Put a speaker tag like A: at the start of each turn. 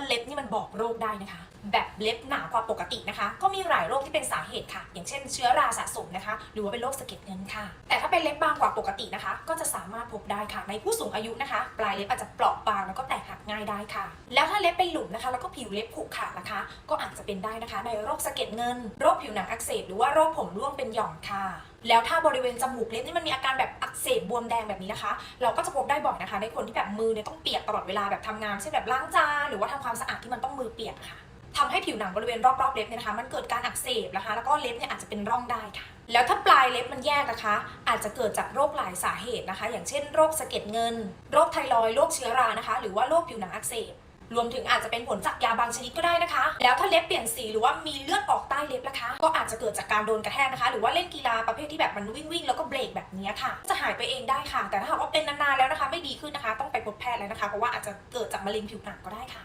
A: ว่าเล็บนี่มันบอกโรคได้นะคะ แบบเล็บหนากว่าปกตินะคะ ก็มีหลายโรคที่เป็นสาเหตุค่ะ อย่างเช่น เชื้อราสะสมนะคะ หรือว่าเป็นโรคสะเก็ดเงินค่ะ แต่ถ้าเป็นเล็บบางกว่าปกตินะคะ ก็จะสามารถพบได้ค่ะในผู้สูงอายุนะคะ ปลายเล็บอาจจะเปราะบางแล้วก็แตกหักง่ายได้ค่ะ แล้วถ้าเล็บเป็นหลุมนะคะ แล้วก็ผิวเล็บผุขาดนะคะ ก็อาจจะเป็นได้นะคะ ในโรคสะเก็ดเงิน โรคผิวหนังอักเสบหรือว่าโรคผมร่วงเป็นหย่อมค่ะแล้วถ้าบริเวณจมูกเล็บนี่มันมีอาการแบบอักเสบบวมแดงแบบนี้นะคะ เราก็จะพบได้บ่อยนะคะ ในคนที่แบบมือเนี่ยต้องเปียกตลอดเวลาแบบทำงานเช่นแบบล้างจานหรือว่าทำความสะอาดที่มันต้องมือเปียกค่ะทำให้ผิวหนังบริเวณรอบๆเล็บเนี่ยนะคะ มันเกิดการอักเสบนะคะ แล้วก็เล็บเนี่ยอาจจะเป็นร่องได้ค่ะ แล้วถ้าปลายเล็บมันแยกนะคะ อาจจะเกิดจากโรคหลายสาเหตุนะคะ อย่างเช่น โรคสะเก็ดเงิน โรคไทรอย โรคเชื้อรานะคะ หรือว่าโรคผิวหนังอักเสบ รวมถึงอาจจะเป็นผลจากยาบางชนิดก็ได้นะคะ แล้วถ้าเล็บเปลี่ยนสีหรือว่ามีเลือดออกใต้เล็บนะคะ ก็อาจจะเกิดจากการโดนกระแทกนะคะ หรือว่าเล่นกีฬาประเภทที่แบบมันวิ่งวิ่งแล้วก็เบรกแบบนี้ค่ะ จะหายไปเองได้ค่ะ แต่ถ้าหากว่าเป็นนานๆแล้วนะคะ ไม่ดีขึ้นนะคะ ต้องไปพบแพทย์แล้วนะคะ เพราะว่าอาจจะเกิดจากมะเร็งผิวหนังก็ได้ค่ะ